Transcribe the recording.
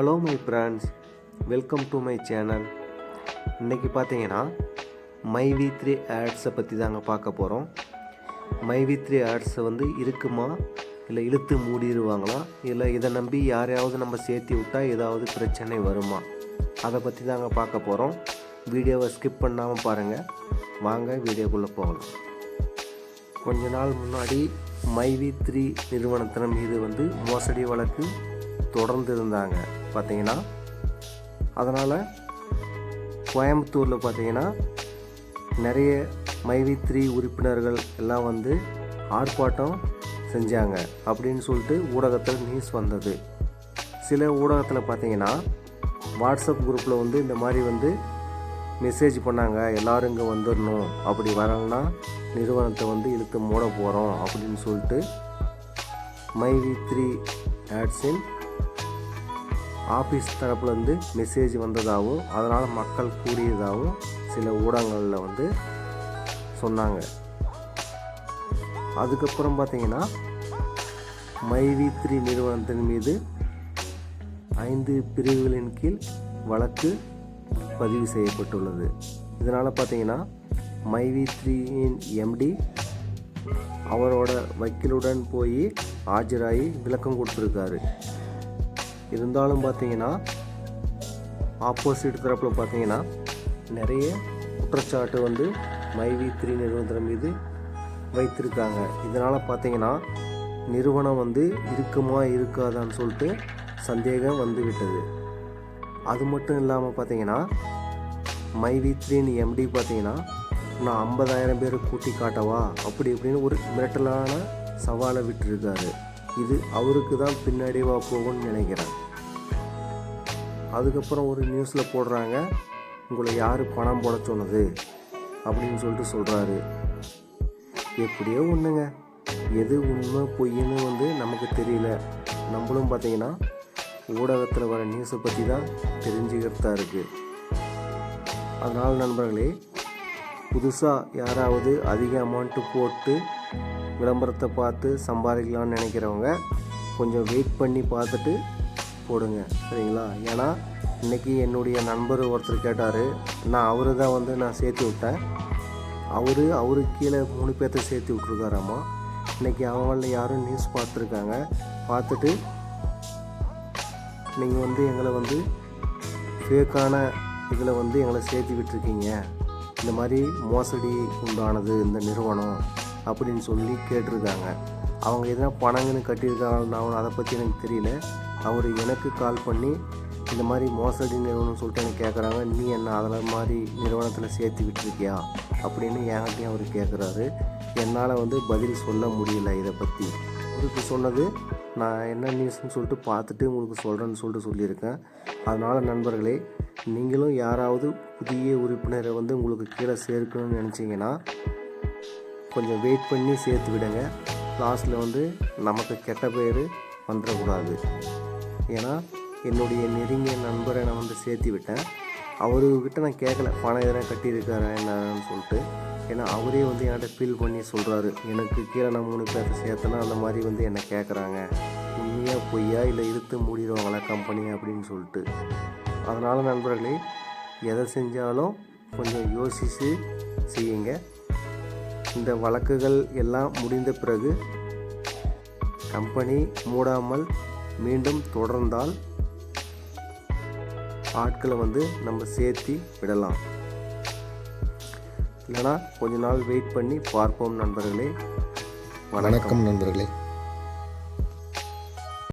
Hello my friends welcome to my channel இன்றைக்கி பார்த்தீங்கன்னா my V three ஆட்ஸை பற்றி தாங்க பார்க்க போகிறோம் மை வி த்ரீ ஆட்ஸை வந்து இருக்குமா? இல்லை இழுத்து மூடிடுவாங்களா இல்லை இதை நம்பி யாரையாவது நம்ம சேர்த்தி விட்டால் ஏதாவது பிரச்சனை வருமா? அதை பற்றி தாங்க பார்க்க போகிறோம் வீடியோவை ஸ்கிப் பண்ணாமல் பாருங்கள் வாங்க வீடியோக்குள்ளே போகலாம். கொஞ்ச நாள் முன்னாடி மைவி த்ரீ நிறுவனத்தின் மீது வந்து மோசடி வழக்கு தொடர்ந்து இருந்தாங்க பார்த்தீங்கன்னா அதனால் கோயம்புத்தூரில் பார்த்தீங்கன்னா நிறைய மைவி த்ரீ உறுப்பினர்கள் எல்லாம் வந்து ஆர்ப்பாட்டம் செஞ்சாங்க அப்படின்னு சொல்லிட்டு ஊடகத்தில் நியூஸ் வந்தது. சில ஊடகத்தில் பார்த்தீங்கன்னா வாட்ஸ்அப் குரூப்பில் வந்து இந்த மாதிரி வந்து மெசேஜ் பண்ணாங்க எல்லோரும் இங்கே வந்துடணும் அப்படி வரலன்னா நிறுவனத்தை வந்து இழுத்து மூட போகிறோம் அப்படின்னு சொல்லிட்டு மை வி த்ரீ ஆட்ஸின் ஆஃபீஸ் தரப்புலேருந்து மெசேஜ் வந்ததாகவும் அதனால் மக்கள் கூடியதாகவும் சில ஊடகங்களில் வந்து சொன்னாங்க. அதுக்கப்புறம் பார்த்தீங்கன்னா மை வி த்ரீ நிறுவனத்தின் மீது ஐந்து பிரிவுகளின் கீழ் வழக்கு பதிவு செய்யப்பட்டுள்ளது. இதனால் பார்த்தீங்கன்னா மைவி த்ரீயின் எம்டி அவரோட வக்கீலுடன் போய் ஆஜராகி விளக்கம் கொடுத்துருக்காரு. இருந்தாலும் பார்த்தீங்கன்னா ஆப்போசிட் தரப்பில் பார்த்தீங்கன்னா நிறைய குற்றச்சாட்டு வந்து மைவி த்ரீ நிறுவனத்தின் மீது வைத்திருக்காங்க. இதனால் பார்த்தீங்கன்னா நிறுவனம் வந்து இருக்குமா இருக்காதான்னு சொல்லிட்டு சந்தேகம் வந்துவிட்டது. அது மட்டும் இல்லாமல் பார்த்தீங்கன்னா மை வி த்ரீன்னு எம்டி பார்த்தீங்கன்னா நான் ஐம்பதாயிரம் பேர் கூட்டி காட்டவா? அப்படி இப்படின்னு ஒரு மிரட்டலான சவாலை விட்டுருக்காரு. இது அவருக்கு தான் பின்னாடிவா போகும்னு நினைக்கிறேன். அதுக்கப்புறம் ஒரு நியூஸில் போடுறாங்க உங்களை யார் பணம் போட சொன்னது? அப்படின்னு சொல்லிட்டு சொல்கிறாரு எப்படியோ ஒன்றுங்க எது உண்மை பொய்ன்னு வந்து நமக்கு தெரியல. நம்மளும் பார்த்தீங்கன்னா ஊடகத்தில் வர நியூஸை பற்றி தான் தெரிஞ்சுக்கிறதா இருக்குது அதனால் நண்பர்களே புதுசாக யாராவது அதிக அமௌண்ட்டு போட்டு விளம்பரத்தை பார்த்து சம்பாதிக்கலாம்னு நினைக்கிறவங்க கொஞ்சம் வெயிட் பண்ணி பார்த்துட்டு போடுங்க. சரிங்களா? ஏன்னா இன்றைக்கி என்னுடைய நண்பர் ஒருத்தர் கேட்டார். நான் அவரு தான் வந்து நான் சேர்த்து விட்டேன். அவர் அவரு கீழே மூணு பேர்த்த சேர்த்து விட்ருக்காராமா இன்றைக்கி அவங்களில் யாரும் நியூஸ் பார்த்துருக்காங்க. பார்த்துட்டு நீங்கள் வந்து எங்களை வந்து ஃபேக்கான இதில் வந்து எங்களை சேர்த்து விட்டுருக்கீங்க. இந்த மாதிரி மோசடி உண்டானது இந்த நிறுவனம் அப்படின்னு சொல்லி கேட்டிருக்காங்க. அவங்க எதனா பணங்கன்னு கட்டியிருக்காங்கன்னு அதை பற்றி எனக்கு தெரியல. அவர் எனக்கு கால் பண்ணி இந்த மாதிரி மோசடி நிறுவனம் சொல்லிட்டு எனக்கு கேட்குறாங்க நீ என்ன அதில் மாதிரி நிறுவனத்தில் சேர்த்து விட்டுருக்கியா? அப்படின்னு என்கிட்டையும் அவர் கேட்குறாரு என்னால் வந்து பதில் சொல்ல முடியல இதை பற்றி அவருக்கு சொன்னது நான் என்ன நியூஸ்னு சொல்லிட்டு பார்த்துட்டு உங்களுக்கு சொல்கிறேன்னு சொல்லிட்டு சொல்லியிருக்கேன். அதனால் நண்பர்களே நீங்களும் யாராவது புதிய உறுப்பினரை வந்து உங்களுக்கு கீழே சேர்க்கணும்னு நினச்சிங்கன்னா கொஞ்சம் வெயிட் பண்ணி சேர்த்து விடுங்க. லாஸ்ட்டில் வந்து நமக்கு கெட்ட பேர் வந்துடக்கூடாது. ஏன்னா என்னுடைய நெருங்கிய நண்பரை நான் வந்து சேர்த்து விட்டேன். அவர்கிட்ட நான் கேட்கல பணம் எதனா கட்டியிருக்காரா என்னன்னு சொல்லிட்டு. ஏன்னா அவரே வந்து என்கிட்ட ஃபீல் பண்ணி சொல்கிறாரு எனக்கு கீழே நான் மூணு பேர்த்த சேர்த்தனா அந்த மாதிரி வந்து என்னை கேட்குறாங்க. உண்மையாக பொய்யா இல்லை இழுத்து மூடிடுவாங்களா கம்பெனி அப்படின்னு சொல்லிட்டு. அதனால் நண்பர்களே எதை செஞ்சாலும் கொஞ்சம் யோசித்து செய்யுங்க. இந்த வழக்குகள் எல்லாம் முடிந்த பிறகு கம்பெனி மூடாமல் மீண்டும் தொடர்ந்தால் ஆட்களை வந்து நம்ம சேர்த்தி விடலாம். இல்லைனா கொஞ்ச நாள் வெயிட் பண்ணி பார்ப்போம் நண்பர்களே. வணக்கம் நண்பர்களே.